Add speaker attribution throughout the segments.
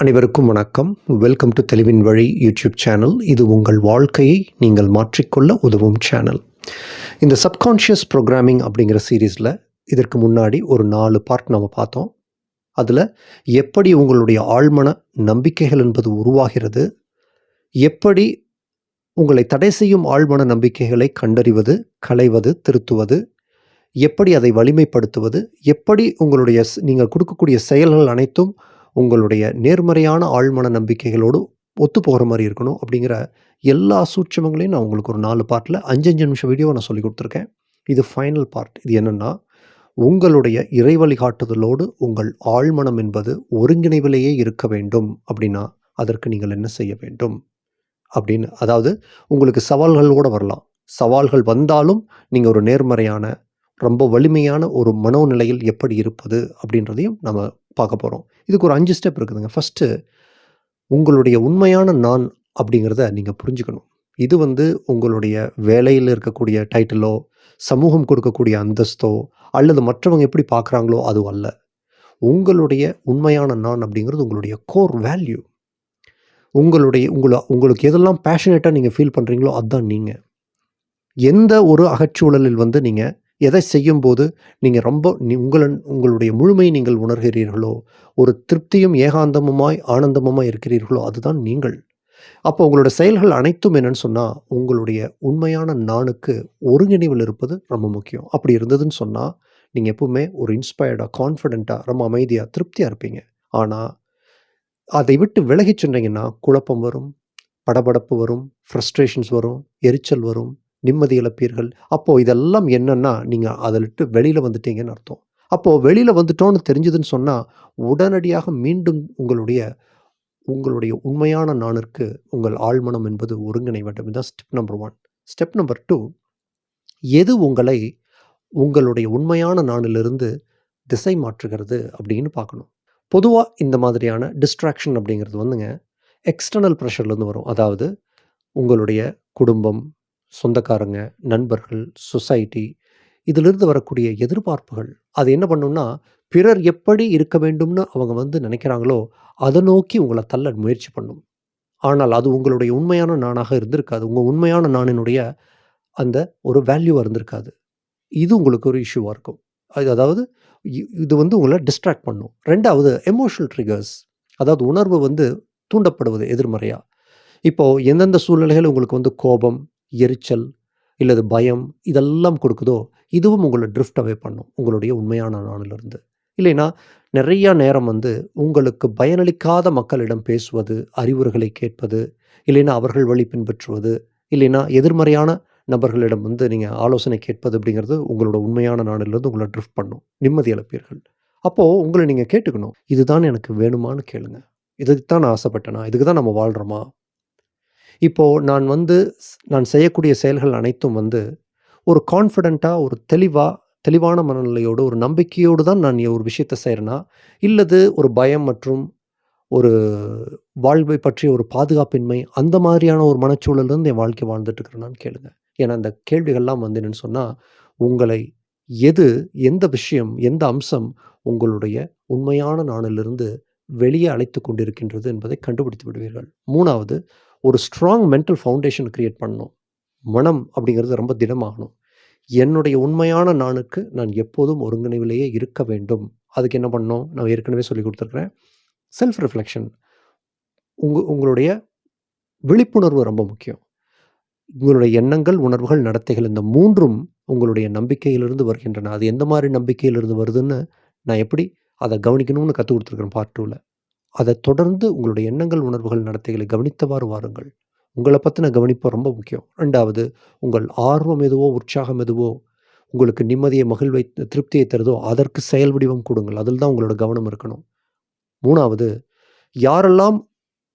Speaker 1: அனைவருக்கும் வணக்கம். Welcome to தெளிவின் வழி யூடியூப் சேனல் இது உங்கள் வாழ்க்கையை நீங்கள் மாற்றிக்கொள்ள உதவும் சேனல் இந்த சப்கான்ஷியஸ் ப்ரோக்ராமிங் அப்படிங்கிற சீரீஸில் இதற்கு முன்னாடி ஒரு நாலு பார்ட் நம்ம பார்த்தோம். அதில் எப்படி உங்களுடைய ஆழ்மன நம்பிக்கைகள் என்பது உருவாகிறது எப்படி உங்களை தடை செய்யும் ஆழ்மன நம்பிக்கைகளை கண்டறிவது களைவது திருத்துவது எப்படி அதை வலிமைப்படுத்துவது எப்படி உங்களுடைய நீங்கள் கொடுக்கக்கூடிய செயல்கள் அனைத்தும் உங்களுடைய நேர்மறையான ஆழ்மன நம்பிக்கைகளோடு ஒத்து போகிற மாதிரி இருக்கணும் அப்படிங்கிற எல்லா சூட்சமங்களையும் நான் உங்களுக்கு ஒரு நாலு பார்ட்டில் அஞ்சு அஞ்சு நிமிஷம் வீடியோ நான் சொல்லி கொடுத்துருக்கேன். இது ஃபைனல் பார்ட் இது என்னென்னா உங்களுடைய இறை வழிகாட்டுதலோடு உங்கள் ஆழ்மனம் என்பது ஒருங்கிணைவிலேயே இருக்க வேண்டும் அப்படின்னா அதற்கு நீங்கள் என்ன செய்ய வேண்டும்? அப்படின்னு அதாவது உங்களுக்கு சவால்கள் கூட வரலாம். சவால்கள் வந்தாலும் நீங்கள் ஒரு நேர்மறையான ரொம்ப வலிமையான ஒரு மனோநிலையில் எப்படி இருப்பது அப்படின்றதையும் நம்ம பார்க்க போகிறோம் இதுக்கு ஒரு அஞ்சு ஸ்டெப் இருக்குதுங்க. ஃபஸ்ட்டு உங்களுடைய உண்மையான நான் அப்படிங்கிறத நீங்கள் புரிஞ்சுக்கணும். இது வந்து உங்களுடைய வேலையில் இருக்கக்கூடிய டைட்டிலோ சமூகம் கொடுக்கக்கூடிய அந்தஸ்தோ அல்லது மற்றவங்க எப்படி பார்க்குறாங்களோ அது அல்ல உங்களுடைய உண்மையான நான் அப்படிங்கிறது உங்களுடைய கோர் வேல்யூ உங்களுடைய உங்களை உங்களுக்கு எதெல்லாம் பேஷனேட்டாக நீங்கள் ஃபீல் பண்ணுறீங்களோ அதுதான் நீங்கள் எந்த ஒரு அகச்சூழலில் வந்து நீங்கள் எதை செய்யும்போது நீங்கள் ரொம்ப நீ உங்கள உங்களுடைய முழுமையை நீங்கள் உணர்கிறீர்களோ ஒரு திருப்தியும் ஏகாந்தமுமாய் ஆனந்தமுமாய் இருக்கிறீர்களோ அதுதான் நீங்கள். அப்போ உங்களோட செயல்கள் அனைத்தும் என்னன்னு சொன்னால் உங்களுடைய உண்மையான நானுக்கு ஒருங்கிணைவில் இருப்பது ரொம்ப முக்கியம். அப்படி இருந்ததுன்னு சொன்னால் நீங்கள் எப்பவுமே ஒரு இன்ஸ்பயர்டாக கான்ஃபிடெண்ட்டாக ரொம்ப அமைதியாக திருப்தியாக இருப்பீங்க. ஆனால் அதை விட்டு விலகிச் சென்றீங்கன்னா குழப்பம் வரும் படபடப்பு வரும் ஃப்ரஸ்ட்ரேஷன்ஸ் வரும் எரிச்சல் வரும் நிம்மதி இழப்பீர்கள். அப்போது இதெல்லாம் என்னென்னா நீங்கள் அதை விட்டு வெளியில் வந்துட்டீங்கன்னு அர்த்தம். அப்போது வெளியில் வந்துட்டோன்னு தெரிஞ்சதுன்னு சொன்னால் உடனடியாக மீண்டும் உங்களுடைய உங்களுடைய உண்மையான நானிற்கு உங்கள் ஆழ்மனம் என்பது ஒருங்கிணை வேண்டும் இதுதான் step number one step number two எது உங்களை உங்களுடைய உண்மையான நானிலிருந்து திசை மாற்றுகிறது அப்படின்னு பார்க்கணும். பொதுவாக இந்த மாதிரியான டிஸ்ட்ராக்ஷன் அப்படிங்கிறது வந்துங்க எக்ஸ்டர்னல் ப்ரெஷர்லேருந்து வரும். அதாவது உங்களுடைய குடும்பம் சொந்தக்காரங்க நண்பர்கள் சொசைட்டி இதிலிருந்து வரக்கூடிய எதிர்பார்ப்புகள் அது என்ன பண்ணும்னா பிறர் எப்படி இருக்க வேண்டும்னு அவங்க வந்து நினைக்கிறாங்களோ அதை நோக்கி உங்களை தள்ள முயற்சி பண்ணும். ஆனால் அது உங்களுடைய உண்மையான நானாக இருந்திருக்காது. உங்கள் உண்மையான நானினுடைய அந்த ஒரு வேல்யூவாக இருந்திருக்காது. இது உங்களுக்கு ஒரு இஷ்யூவாக இருக்கும். அது அதாவது இது வந்து உங்களை டிஸ்ட்ராக்ட் பண்ணும். ரெண்டாவது எமோஷனல் ட்ரிகர்ஸ் அதாவது உணர்வு வந்து தூண்டப்படுவது எதிர்மறையாக இப்போது எந்தெந்த சூழ்நிலைகள் உங்களுக்கு வந்து கோபம் எரிச்சல் இல்லது பயம் இதெல்லாம் கொடுக்குதோ இதுவும் உங்களை ட்ரிஃப்ட் அவே பண்ணும் உங்களுடைய உண்மையான நானிலிருந்து இல்லைன்னா நிறையா நேரம் வந்து உங்களுக்கு பயனளிக்காத மக்களிடம் பேசுவது அறிவுரைகளை கேட்பது இல்லைன்னா அவர்கள் வழி பின்பற்றுவது இல்லைன்னா எதிர்மறையான நபர்களிடம் வந்து நீங்கள் ஆலோசனை கேட்பது அப்படிங்கிறது உங்களோட உண்மையான நானிலிருந்து உங்களை ட்ரிஃப்ட் பண்ணும். நிம்மதி இழப்பீர்கள். அப்போது உங்களை நீங்கள் கேட்டுக்கணும். இதுதான் எனக்கு வேணுமான்னு கேளுங்க. இதுக்கு தான் நான் ஆசைப்பட்டேனா? இதுக்கு தான் நம்ம வாழ்கிறோமா இப்போது நான் வந்து நான் செய்யக்கூடிய செயல்கள் அனைத்தும் வந்து ஒரு கான்ஃபிடெண்ட்டாக ஒரு தெளிவாக தெளிவான மனநிலையோடு ஒரு நம்பிக்கையோடு தான் நான் ஒரு விஷயத்தை செய்கிறேன்னா இல்லது ஒரு பயம் மற்றும் ஒரு வாழ்வை பற்றிய ஒரு பாதுகாப்பின்மை அந்த மாதிரியான ஒரு மனச்சூழலிருந்து என் வாழ்க்கை வாழ்ந்துட்டுருக்கிறேனான்னு கேளுங்க. ஏன்னா அந்த கேள்விகள்லாம் வந்து என்னன்னு சொன்னால் உங்களை எது எந்த விஷயம் எந்த அம்சம் உங்களுடைய உண்மையான நாணிலிருந்து வெளியே அழைத்து கொண்டிருக்கின்றது என்பதை கண்டுபிடித்து விடுவீர்கள். மூணாவது ஒரு ஸ்ட்ராங் மென்டல் ஃபவுண்டேஷன் கிரியேட் பண்ணணும். மனம் அப்படிங்கிறது ரொம்ப திடமாகணும். என்னுடைய உண்மையான நானுக்கு நான் எப்போதும் ஒருங்கிணைவிலேயே இருக்க வேண்டும். அதுக்கு என்ன பண்ணணும்? நான் ஏற்கனவே சொல்லி கொடுத்துருக்குறேன். செல்ஃப் ரிஃப்ளெக்ஷன் உங்க உங்களுடைய விழிப்புணர்வு ரொம்ப முக்கியம். உங்களுடைய எண்ணங்கள் உணர்வுகள் நடத்தைகள் இந்த மூன்றும் உங்களுடைய நம்பிக்கையிலிருந்து வருகின்றன. அது எந்த மாதிரி நம்பிக்கையிலிருந்து வருதுன்னு நான் எப்படி அதை கவனிக்கணும்னு கற்றுக் கொடுத்துருக்குறேன் பார்ட் டூவில் அதை தொடர்ந்து உங்களுடைய எண்ணங்கள் உணர்வுகள் நடத்தைகளை கவனித்தவாறு வாருங்கள். உங்களை பற்றின கவனிப்பு ரொம்ப முக்கியம். ரெண்டாவது உங்கள் ஆர்வம் எதுவோ உற்சாகம் எதுவோ உங்களுக்கு நிம்மதியை மகிழ்வை திருப்தியை தருதோ அதற்கு செயல் வடிவம் கொடுங்கள். அதில் தான் உங்களோட கவனம் இருக்கணும். மூணாவது யாரெல்லாம்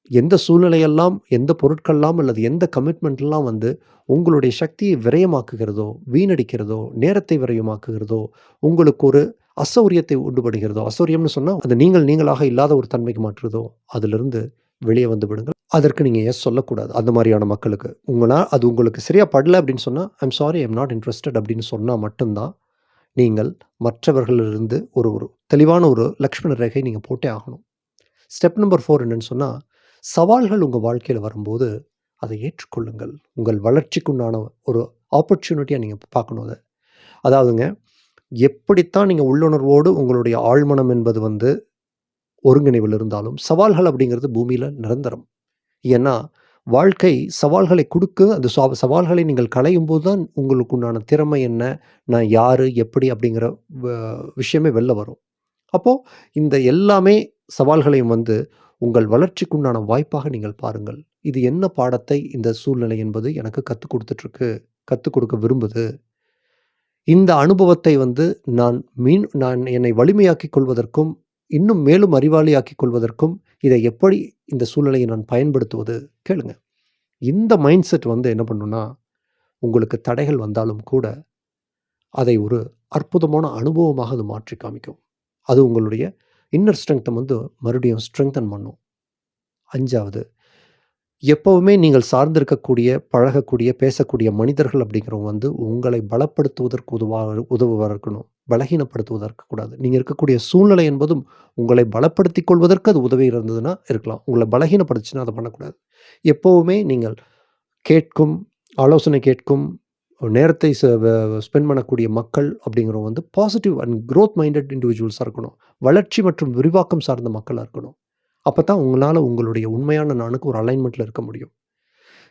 Speaker 1: எந்த சூழ்நிலையெல்லாம் எந்த பொருட்கள்லாம் அல்லது எந்த கமிட்மெண்ட்லாம் வந்து உங்களுடைய சக்தியை விரயமாக்குகிறதோ வீணடிக்கிறதோ நேரத்தை விரயமாக்குகிறதோ உங்களுக்கு ஒரு அசௌரியத்தை உண்டுபடுகிறதோ அசௌரியம்னு சொன்னால் அது நீங்கள் நீங்களாக இல்லாத ஒரு தன்மைக்கு மாற்றுறதோ அதிலிருந்து வெளியே வந்து விடுங்கள். அதற்கு நீங்கள் எஸ் சொல்லக்கூடாது. அந்த மாதிரியான மக்களுக்கு. உங்களால் அது உங்களுக்கு சரியாக படல அப்படின்னு சொன்னால் I'm sorry I'm not interested அப்படின்னு சொன்னால் மட்டும்தான் நீங்கள் மற்றவர்களிலிருந்து ஒரு ஒரு தெளிவான ஒரு லக்ஷ்மண ரேகை நீங்கள் போட்டே ஆகணும். ஸ்டெப் நம்பர் ஃபோர் என்னன்னு சொன்னால் சவால்கள் உங்கள் வாழ்க்கையில் வரும்போது அதை ஏற்றுக்கொள்ளுங்கள். உங்கள் வளர்ச்சிக்குண்டான ஒரு ஆப்பர்ச்சுனிட்டியாக நீங்கள் பார்க்கணும் அதை. அதாவதுங்க எப்படித்தான் நீங்கள் உள்ளுணர்வோடு உங்களுடைய ஆழ்மனம் என்பது வந்து ஒருங்கிணைவில் இருந்தாலும் சவால்கள் அப்படிங்கிறது பூமியில் நிரந்தரம். ஏன்னா வாழ்க்கை சவால்களை கொடுக்க அந்த சவால்களை நீங்கள் களையும் போது தான் உங்களுக்கு உண்டான திறமை என்ன நான் யார் எப்படி அப்படிங்கிற வ- விஷயமே வெளில வரும். அப்போது இந்த எல்லாமே சவால்களையும் வந்து உங்கள் வளர்ச்சிக்குண்டான வாய்ப்பாக நீங்கள் பாருங்கள். இது என்ன பாடத்தை இந்த சூழ்நிலை என்பது எனக்கு கற்றுக் கொடுத்துட்ருக்கு கற்றுக் கொடுக்க விரும்புது. இந்த அனுபவத்தை வந்து நான் மீன் நான் என்னை வலிமையாக்கிக் கொள்வதற்கும் இன்னும் மேலும் அறிவாளியாக்கிக் கொள்வதற்கும் இதை எப்படி இந்த சூழ்நிலையை நான் பயன்படுத்துவது கேளுங்க. இந்த மைண்ட் செட் வந்து என்ன பண்ணுன்னா உங்களுக்கு தடைகள் வந்தாலும் கூட அதை ஒரு அற்புதமான அனுபவமாக அது மாற்றி காமிக்கும். அது உங்களுடைய இன்னர் ஸ்ட்ரென்த்தை வந்து மறுபடியும் ஸ்ட்ரெங்தன் பண்ணும். அஞ்சாவது எப்போவுமே நீங்கள் சார்ந்திருக்கக்கூடிய பழகக்கூடிய பேசக்கூடிய மனிதர்கள் அப்படிங்கிறவங்க வந்து உங்களை பலப்படுத்துவதற்கு உதவாக உதவுவாக இருக்கணும். பலகீனப்படுத்துவதற்கு கூடாது. நீங்கள் இருக்கக்கூடிய சூழ்நிலை என்பதும் உங்களை பலப்படுத்தி கொள்வதற்கு அது உதவி இருந்ததுன்னா இருக்கலாம். உங்களை பலகீனப்படுத்துச்சுன்னா அதை பண்ணக்கூடாது. எப்போவுமே நீங்கள் கேட்கும் ஆலோசனை கேட்கும் நேரத்தை ஸ்பெண்ட் பண்ணக்கூடிய மக்கள் அப்படிங்கிறவங்க வந்து பாசிட்டிவ் அண்ட் க்ரோத் மைண்டட் இண்டிவிஜுவல்ஸாக இருக்கணும். வளர்ச்சி மற்றும் விரிவாக்கம் சார்ந்த மக்களாக இருக்கணும். அப்போ தான் உங்களால் உங்களுடைய உண்மையான நானுக்கு ஒரு அலைன்மெண்ட்டில் இருக்க முடியும்.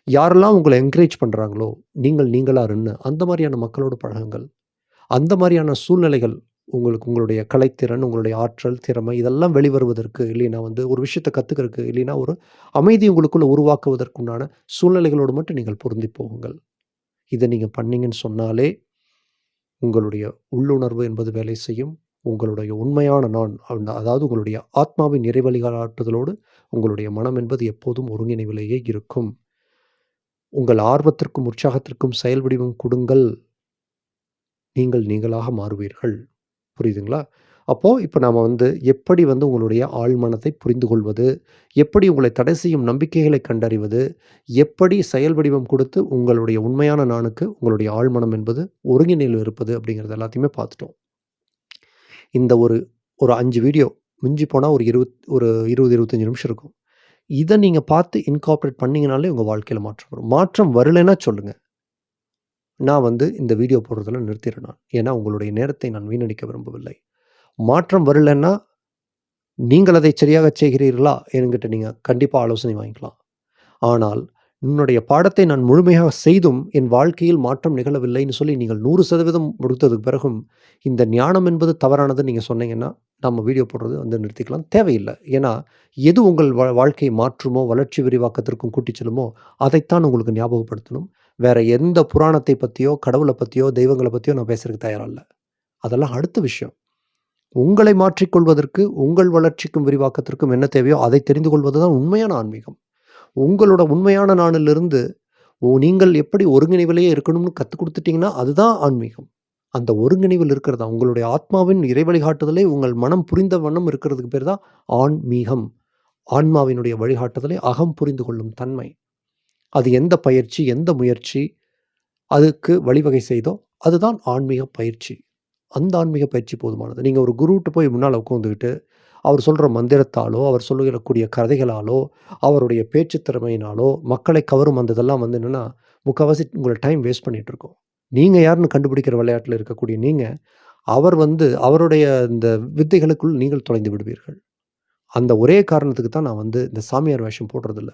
Speaker 1: யாரெல்லாம் உங்களை என்கரேஜ் பண்ணுறாங்களோ நீங்கள் நீங்களாக இருன்னு அந்த மாதிரியான மக்களோட பழகுங்கள். அந்த மாதிரியான சூழ்நிலைகள் உங்களுக்கு உங்களுடைய கலைத்திறன் உங்களுடைய ஆற்றல் திறமை இதெல்லாம் வெளிவருவதற்கு இல்லைன்னா வந்து ஒரு விஷயத்தை கற்றுக்கிறதுக்கு இல்லைன்னா ஒரு அமைதி உங்களுக்குள்ளே உருவாக்குவதற்குண்டான சூழ்நிலைகளோடு மட்டும் நீங்கள் பொருந்தி போகுங்கள். இதை நீங்கள் பண்ணீங்கன்னு சொன்னாலே உங்களுடைய உள்ளுணர்வு என்பது வேலை செய்யும். உங்களுடைய உண்மையான நான் அதாவது உங்களுடைய ஆத்மாவின் நிறைவழிகாட்டுதலோடு உங்களுடைய மனம் என்பது எப்போதும் ஒருங்கிணைவிலேயே இருக்கும். உங்கள் ஆர்வத்திற்கும் உற்சாகத்திற்கும் செயல் வடிவம் கொடுங்கள். நீங்கள் நீங்களாக மாறுவீர்கள். புரியுதுங்களா? அப்போது இப்போ நாம் வந்து எப்படி வந்து உங்களுடைய ஆழ்மனத்தை புரிந்து கொள்வது எப்படி உங்களை தடை செய்யும் நம்பிக்கைகளை கண்டறிவது? எப்படி செயல் வடிவம் கொடுத்து உங்களுடைய உண்மையான நானுக்கு உங்களுடைய ஆழ்மனம் என்பது ஒருங்கிணையில் இருப்பது அப்படிங்கிறது எல்லாத்தையுமே பார்த்துட்டோம். இந்த ஒரு ஒரு அஞ்சு வீடியோ மிஞ்சி போனால் ஒரு இருபத் ஒரு இருபது இருபத்தஞ்சி நிமிஷம் இருக்கும். இதை நீங்கள் பார்த்து இன்கார்பரேட் பண்ணிங்கனாலே உங்கள் வாழ்க்கையில் மாற்றம் வரும். மாற்றம் வரலைன்னா சொல்லுங்கள் நான் வந்து இந்த வீடியோ போடுறதுல நிறுத்திடுறேன் நான். ஏன்னா உங்களுடைய நேரத்தை நான் வீணடிக்க விரும்பவில்லை. மாற்றம் வரலைன்னா நீங்கள் அதை சரியாக செய்கிறீர்களா? என்கிட்ட நீங்கள் கண்டிப்பாக ஆலோசனை வாங்கிக்கலாம். ஆனால் உன்னுடைய பாடத்தை நான் முழுமையாக செய்தும் என் வாழ்க்கையில் மாற்றம் நிகழவில்லைன்னு சொல்லி நீங்கள் நூறு சதவீதம் முடித்ததுக்கு பிறகும் இந்த ஞானம் என்பது தவறானது நீங்கள் சொன்னீங்கன்னா நம்ம வீடியோ போடுறது வந்து நிறுத்திக்கலாம். தேவையில்லை. ஏன்னா எது உங்கள் வா வாழ்க்கையை மாற்றுமோ வளர்ச்சி விரிவாக்கத்திற்கும் கூட்டிச் செல்லுமோ அதைத்தான் உங்களுக்கு ஞாபகப்படுத்தணும். வேற எந்த புராணத்தை பற்றியோ கடவுளை பற்றியோ தெய்வங்களை பற்றியோ நான் பேசுறதுக்கு தயாரில்ல. அதெல்லாம் அடுத்த விஷயம். உங்களை மாற்றிக்கொள்வதற்கு உங்கள் வளர்ச்சிக்கும் விரிவாக்கத்திற்கும் என்ன தேவையோ அதை தெரிந்து கொள்வது தான் உண்மையான ஆன்மீகம். உங்களோட உண்மையான நானிலிருந்து ஓ நீங்கள் எப்படி ஒருங்கிணைவிலேயே இருக்கணும்னு கற்றுக் கொடுத்துட்டீங்கன்னா அதுதான் ஆன்மீகம். அந்த ஒருங்கிணைவில் இருக்கிறதா உங்களுடைய ஆத்மாவின் இறை வழிகாட்டுதலே உங்கள் மனம் புரிந்த வண்ணம் இருக்கிறதுக்கு பேர் தான் ஆன்மீகம். ஆன்மாவினுடைய வழிகாட்டுதலை அகம் புரிந்து கொள்ளும் தன்மை. அது எந்த பயிற்சி எந்த முயற்சி அதுக்கு வழிவகை செய்தோ அதுதான் ஆன்மீக பயிற்சி. அந்த ஆன்மீக பயிற்சி போதுமானது. நீங்கள் ஒரு குருவிட்டு போய் முன்னால் உட்காந்துக்கிட்டு அவர் சொல்கிற மந்திரத்தாலோ அவர் சொல்லக்கூடிய கதைகளாலோ அவருடைய பேச்சு திறமையினாலோ மக்களை கவரும் அந்த இதெல்லாம் வந்து என்னென்னா முக்கால்வாசி உங்களை டைம் வேஸ்ட் பண்ணிகிட்ருக்கோம் இருக்கோம். நீங்கள் யாருன்னு கண்டுபிடிக்கிற விளையாட்டில் இருக்கக்கூடிய நீங்கள் அவர் வந்து அவருடைய இந்த வித்தைகளுக்குள் நீங்கள் தொலைந்து விடுவீர்கள். அந்த ஒரே காரணத்துக்கு தான் நான் வந்து இந்த சாமியார் வேஷம் போடுறதில்ல.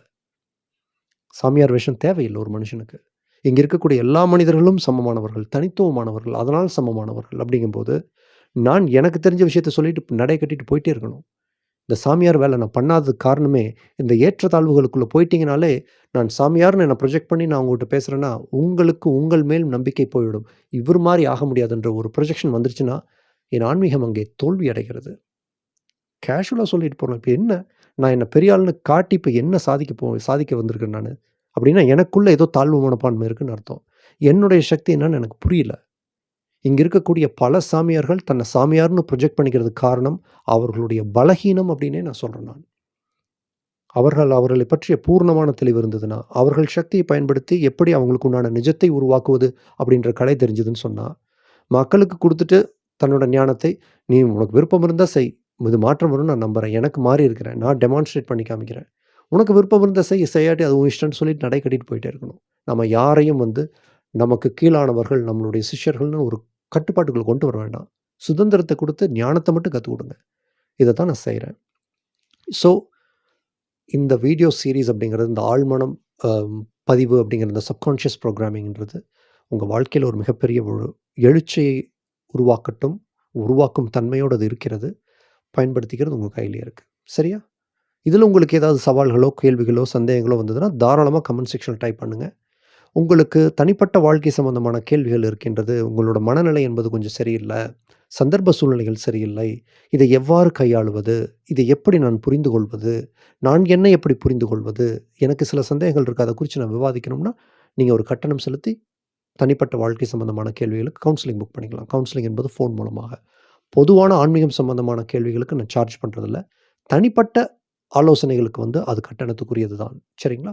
Speaker 1: சாமியார் வேஷம் தேவையில்லை ஒரு மனுஷனுக்கு. இங்கே இருக்கக்கூடிய எல்லா மனிதர்களும் சமமானவர்கள் தனித்துவமானவர்கள் அதனால் சமமானவர்கள் அப்படிங்கும்போது நான் எனக்கு தெரிஞ்ச விஷயத்த சொல்லிட்டு நடை கட்டிட்டு போயிட்டே இருக்கணும். இந்த சாமியார் வேலை நான் பண்ணாததுக்கு காரணமே இந்த ஏற்றத்தாழ்வுகளுக்குள்ளே போயிட்டீங்கனாலே நான் சாமியார்னு என்னை ப்ரொஜெக்ட் பண்ணி நான் உங்கள்கிட்ட பேசுகிறேன்னா உங்களுக்கு உங்கள் மேல் நம்பிக்கை போயிடும். இவர் மாதிரி ஆக முடியாதுன்ற ஒரு ப்ரொஜெக்ஷன் வந்துருச்சுன்னா என் ஆன்மீகம் அங்கே தோல்வி அடைகிறது. கேஷுவலாக சொல்லிட்டு போகிறேன் இப்போ என்ன? நான் என்னை பெரிய ஆள்னு காட்டி இப்போ என்ன சாதிக்க போ சாதிக்க வந்திருக்கேன் நான்? அப்படின்னா எனக்குள்ளே ஏதோ தாழ்வு மனப்பான்மை இருக்குன்னு அர்த்தம். என்னுடைய சக்தி என்னன்னு எனக்கு புரியல. இங்கே இருக்கக்கூடிய பல சாமியார்கள் தன்னை சாமியார்னு ப்ரொஜெக்ட் பண்ணிக்கிறதுக்கு காரணம் அவர்களுடைய பலகீனம் அப்படின்னே நான் சொல்கிறேன் நான் அவர்கள் அவர்களை பற்றிய பூர்ணமான தெளிவு இருந்ததுன்னா அவர்கள் சக்தியை பயன்படுத்தி எப்படி அவங்களுக்கு உண்டான நிஜத்தை உருவாக்குவது அப்படின்ற கலை தெரிஞ்சதுன்னு சொன்னால் மக்களுக்கு கொடுத்துட்டு தன்னோட ஞானத்தை நீ உனக்கு விருப்பம் இருந்தால் செய் இது மாற்றம் வரும்னு நான் நம்புகிறேன் எனக்கு மாறி இருக்கிறேன். நான் டெமான்ஸ்ட்ரேட் பண்ணி காமிக்கிறேன். உனக்கு விருப்பம் இருந்தால் செய், செய்யாட்டி அது உன் இஷ்டம்னு சொல்லிட்டு நடை கட்டிட்டு போயிட்டே இருக்கணும். நம்ம யாரையும் வந்து நமக்கு கீழானவர்கள், நம்மளுடைய சிஷ்யர்கள்னு ஒரு கட்டுப்பாட்டுக்குள்ளே கொண்டு வர வேண்டாம். சுதந்திரத்தை கொடுத்து ஞானத்தை மட்டும் கற்றுக் கொடுங்க இதை தான் நான் செய்கிறேன் ஸோ, இந்த வீடியோ சீரிஸ் அப்படிங்கிறது, இந்த ஆழ்மனம் பதிவு அப்படிங்கிற இந்த சப்கான்ஷியஸ் ப்ரோக்ராமிங்கிறது உங்கள் வாழ்க்கையில் ஒரு மிகப்பெரிய ஒரு எழுச்சியை உருவாக்கட்டும். உருவாக்கும் தன்மையோடு அது இருக்கிறது. பயன்படுத்திக்கிறது உங்கள் கையிலேயே இருக்குது சரியா? இதில் உங்களுக்கு ஏதாவது சவால்களோ, கேள்விகளோ, சந்தேகங்களோ வந்ததுன்னா, தாராளமாக கமெண்ட் செக்ஷனில் டைப் பண்ணுங்கள் உங்களுக்கு தனிப்பட்ட வாழ்க்கை சம்பந்தமான கேள்விகள் இருக்கின்றது. உங்களோட மனநிலை என்பது கொஞ்சம் சரியில்லை சந்தர்ப்ப சூழ்நிலைகள் சரியில்லை. இதை எவ்வாறு கையாளுவது? இதை எப்படி நான் புரிந்து கொள்வது? நான் என்னை எப்படி புரிந்து கொள்வது? எனக்கு சில சந்தேகங்கள் இருக்குது அதை குறித்து நான் விவாதிக்கணும்னா, நீங்கள் ஒரு கட்டணம் செலுத்தி, தனிப்பட்ட வாழ்க்கை சம்பந்தமான கேள்விகளுக்கு கவுன்சிலிங் புக் பண்ணிக்கலாம். கவுன்சிலிங் என்பது ஃபோன் மூலமாக. பொதுவான ஆன்மீகம் சம்பந்தமான கேள்விகளுக்கு நான் சார்ஜ் பண்ணுறதில்ல தனிப்பட்ட ஆலோசனைகளுக்கு வந்து அது கட்டணத்துக்குரியது தான். சரிங்களா?